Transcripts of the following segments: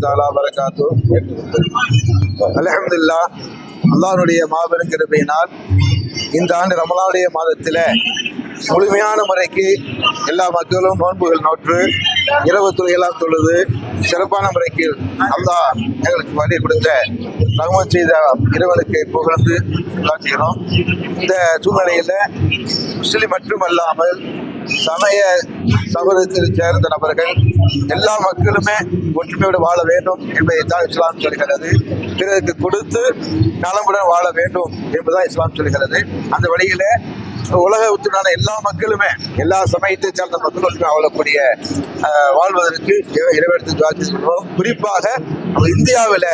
தாலா வரகாத்து அலஹமதுல்லா அல்லாஹ்வுடைய மாபெரும் கிருபையினால் இந்த ஆண்டு ரமலானுடைய மாதத்தில் முழுமையான முறைக்கு எல்லா மக்களும் நோன்புகள் நோற்று இரவு துறையெல்லாம் தொழுது சிறப்பான முறைக்கு அல்லா எங்களுக்கு வழி கொடுத்த ரகுமத் செய்த இறைவனுக்கு புகழ்ந்து காட்டுகிறோம் இந்த சூழ்நிலையில் முஸ்லிம் மட்டுமல்லாமல் சமய சமூகத்தில் சேர்ந்த நபர்கள் எல்லா மக்களுமே ஒற்றுமையோடு வாழ வேண்டும் என்பதை தான் இஸ்லாம் சொல்கிறது. பிறருக்கு கொடுத்து நலமுடன் வாழ வேண்டும் என்பதுதான் இஸ்லாம் சொல்கிறது. அந்த வழியில உலக ஒத்துமையான எல்லா மக்களுமே எல்லா சமயத்தை சேர்ந்த மக்கள் ஒற்றுமை வாழக்கூடிய வாழ்வதற்கு இறை- குறிப்பாக நம்ம இந்தியாவில்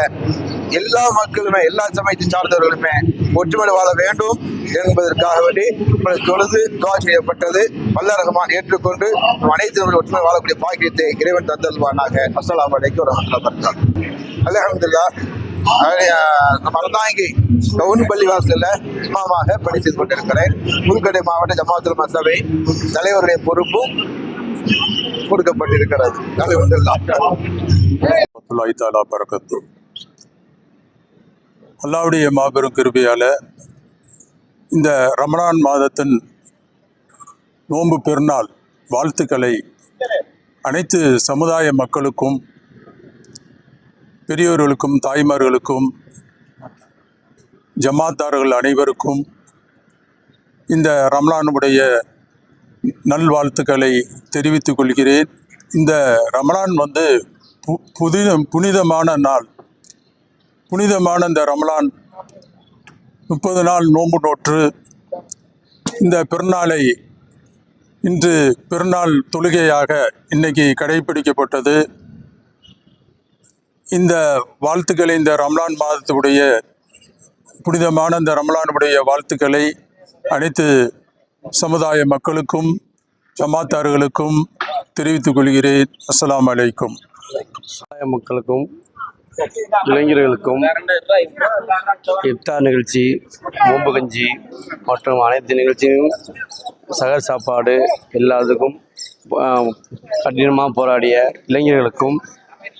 எல்லா மக்களுமே எல்லா சமயத்தை சார்ந்தவர்களுமே ஒற்றுமை வாழ வேண்டும் என்பதற்காக வேண்டி தொழுது துவா செய்யப்பட்டது. வல்ல ரஹ்மான் ஏற்றுக்கொண்டு அனைத்து ஒற்றுமை வாழக்கூடிய பாக்கியத்தை இறைவன் தந்தல்வானாக அஸ்ஸலாமு அலைக்கும் வரஹ்மத்துல்லாஹி வபரகாத்துஹு. அல்ஹம்துலில்லாஹ். நம்ம டவுன் பள்ளிவாசலில் இமாமாக பணி செய்து கொண்டிருக்கிறேன். புதுக்கோட்டை மாவட்ட ஜமாத்துல் மசபை தலைவருடைய பொறுப்பும் கொடுக்கப்பட்டிருக்கிறது. தலைவர்கள் அல்லாஹ் தாலா பரக்கத்து அல்லாவுடைய மாபெரும் கிருபையால் இந்த ரமணான் மாதத்தின் நோன்பு பெருநாள் வாழ்த்துக்களை அனைத்து சமுதாய மக்களுக்கும் பெரியோர்களுக்கும் தாய்மார்களுக்கும் ஜமாத்தார்கள் அனைவருக்கும் இந்த ரமணானுடைய நல்வாழ்த்துக்களை தெரிவித்துக் கொள்கிறேன். இந்த ரமணான் வந்து பு- புதித புனிதமான நாள். புனிதமான இந்த ரமலான் முப்பது நாள் நோன்பு நோற்று. இந்த பெருநாளை இன்று பெருநாள் தொழுகையாக இன்னைக்கு கடைபிடிக்கப்பட்டது. இந்த வாழ்த்துக்களை இந்த ரமலான் மாதத்துடைய புனிதமான இந்த ரமலானுடைய வாழ்த்துக்களை அனைத்து சமுதாய மக்களுக்கும் ஜமாத்தார்களுக்கும் தெரிவித்துக் கொள்கிறேன். அஸ்ஸலாமு அலைக்கும். சமுதாய மக்களுக்கும் இளைஞர்களுக்கும் இப்தார் நிகழ்ச்சி நோம்பு கஞ்சி மற்றும் அனைத்து நிகழ்ச்சியும் சகர் சாப்பாடு எல்லாத்துக்கும் கடினமாக போராடிய இளைஞர்களுக்கும்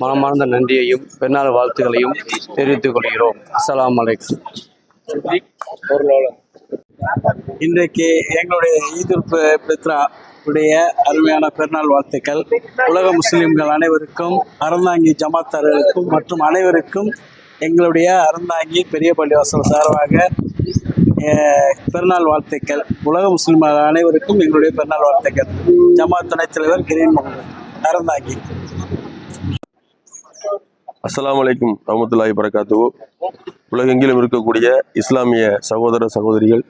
மனமார்ந்த நன்றியையும் பெருநாள் வாழ்த்துக்களையும் தெரிவித்துக் கொள்கிறோம். அஸ்லாம் அலைக்கும். இன்றைக்கு எங்களுடைய ஈதுல் பித்ரா உடைய அருமையான பெருநாள் வாழ்த்துக்கள். உலக முஸ்லிம்கள் அனைவருக்கும் அறந்தாங்கி ஜமாத்தார்களுக்கும் மற்றும் அனைவருக்கும் எங்களுடைய அறந்தாங்கி பெரிய பள்ளிவாசல் சார்பாக பெருநாள் வாழ்த்துக்கள். உலக முஸ்லிம்கள் அனைவருக்கும் எங்களுடைய பெருநாள் வாழ்த்துக்கள். ஜமாத் துணைத் தலைவர் கிரீன் முகமது. அறந்தாங்கி. அஸ்லாம் அலைக்கும் ரஹமத்துல்லாஹி வரகாத்து உலகெங்கிலும் இருக்கக்கூடிய இஸ்லாமிய சகோதர சகோதரிகள்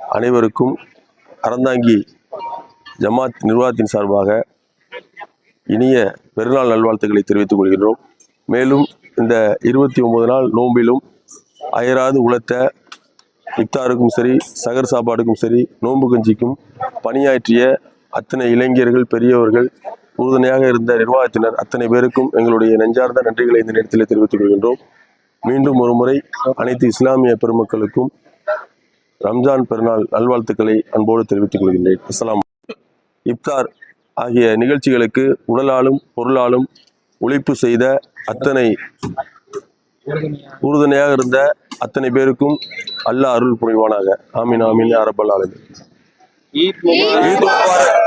அனைவருக்கும் அறந்தாங்கி ஜமாத் நிர்வாகத்தின் சார்பாக இனிய பெருநாள் நல்வாழ்த்துக்களை தெரிவித்துக் கொள்கின்றோம். மேலும் இந்த இருபத்தி ஒன்பது நாள் நோம்பிலும் அயராது உழைத்த இஃப்தாருக்கும் சரி சகர் சாப்பாடுக்கும் சரி நோன்பு கஞ்சிக்கும் பணியாற்றிய அத்தனை இளைஞர்கள் பெரியவர்கள் உறுதுணையாக இருந்த நிர்வாகத்தினர் அத்தனை பேருக்கும் எங்களுடைய நெஞ்சார்ந்த நன்றிகளை இந்த நேரத்தில் தெரிவித்துக் கொள்கின்றோம். மீண்டும் ஒரு முறை அனைத்து இஸ்லாமிய பெருமக்களுக்கும் ரம்ஜான் பெருநாள் நல்வாழ்த்துக்களை அன்போடு தெரிவித்துக் கொள்கின்றேன். அஸ்லாம் இப்தார் ஆகிய நிகழ்ச்சிகளுக்கு உடலாலும் பொருளாலும் உழைப்பு செய்த அத்தனை உறுதுணையாக இருந்த அத்தனை பேருக்கும் அல்லாஹ் அருள் புரிவானாக. ஆமீன் ஆமீன் அரபல் ஆலமீன். ஈத் முபாரக்.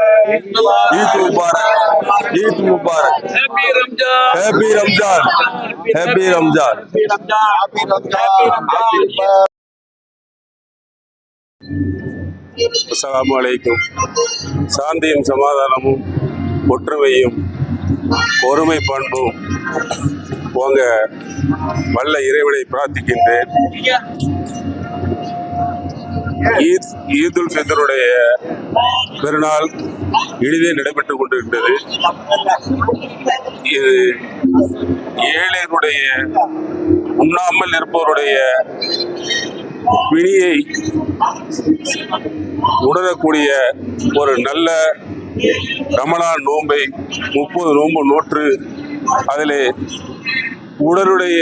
ஈத் முபாரக். ஈத் முபாரக். ஹேப்பி ரம்ஜான். ஹேப்பி ரம்ஜான். அஸ்லாம் வலைக்கும் சாந்தியும் சமாதானமும் ஒற்றுமையும் பொறுமை பண்பும் போங்க. வல்ல இறைவனை பிரார்த்திக்கின்றேன். ஈத் ஈதுல் ஃபித்ருடைய பெருநாள் இனிதே நடைபெற்றுக் கொண்டிருக்கிறது இது ஏழைகளுடைய உண்ணாமல் இருப்பவருடைய பிணியை உணரக்கூடிய ஒரு நல்ல ரமணான் நோன்பை முப்பது நோன்பு நோற்று அதிலே உடலுடைய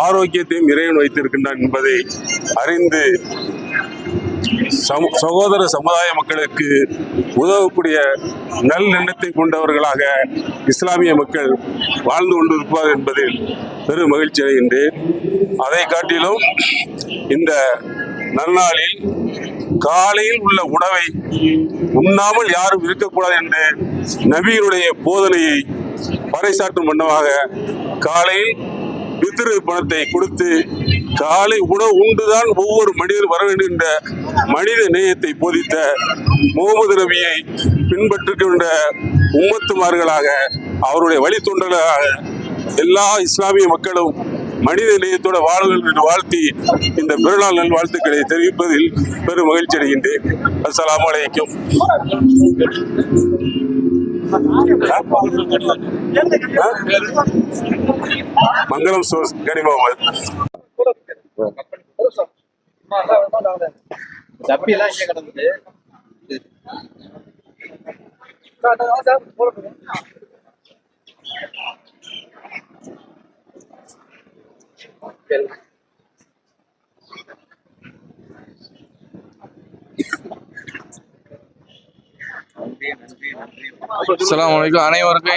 ஆரோக்கியத்தையும் இறைவன் வைத்திருக்கின்றான் என்பதை அறிந்து சகோதர சமுதாய மக்களுக்கு உதவக்கூடிய நல் எண்ணத்தை கொண்டவர்களாக இஸ்லாமிய மக்கள் வாழ்ந்து கொண்டிருப்பார் என்பதில் பெரும் மகிழ்ச்சி அடைகின்றேன். அதை காட்டிலும் இந்த நன்னாளில் காலையில் உள்ள உணவை உண்ணாமல் யாரும் இருக்கக்கூடாது என்று நபியினுடைய போதனையை பறைசாற்றும் வண்ணமாக காலையில் பித்திரு பணத்தை கொடுத்து காலை உணவு உண்டுதான் ஒவ்வொரு மனிதர் வர வேண்டும் என்ற மனித நேயத்தை போதித்த முகமது நபியை பின்பற்றுகின்ற உம்மத்துமார்களாக அவருடைய வழித்தொண்டர்களாக எல்லா இஸ்லாமிய மக்களும் மனித நேயத்தோட வாழுங்கள் என்று வாழ்த்தி இந்த பெருநாள் நல் வாழ்த்துக்களை தெரிவிப்பதில் பெரும் மகிழ்ச்சி அடைகின்றேன். அஸ்ஸலாமு அலைக்கும். மங்களம் சோஸ் டப்பி எல்லாம் இங்கே கிடந்தது அஸ்ஸலாமு அலைக்கும். அனைவருக்கும்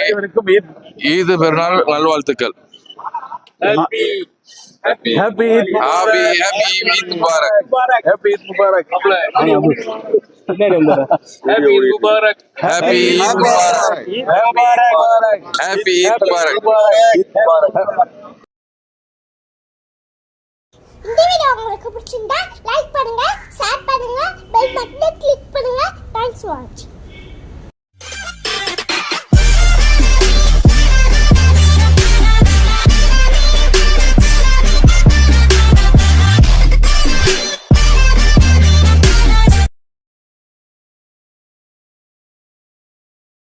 ஈது. பெருநாள் நல்வாழ்த்துக்கள். ஹாப்பி ஹாப்பி ஹாப்பி ஈத் முபாரக் ஹாப்பி ஈத் முபாரக் ஹாப்பி ஈத் முபாரக் ஹாப்பி ஈத் முபாரக் இந்த வீடியோ உங்களுக்கு பிடிச்சிருந்தா லைக் பண்ணுங்க ஷேர் பண்ணுங்க பெல் பட்டனை கிளிக் பண்ணுங்க தேங்க்ஸ் ஃபார் வாட்சிங்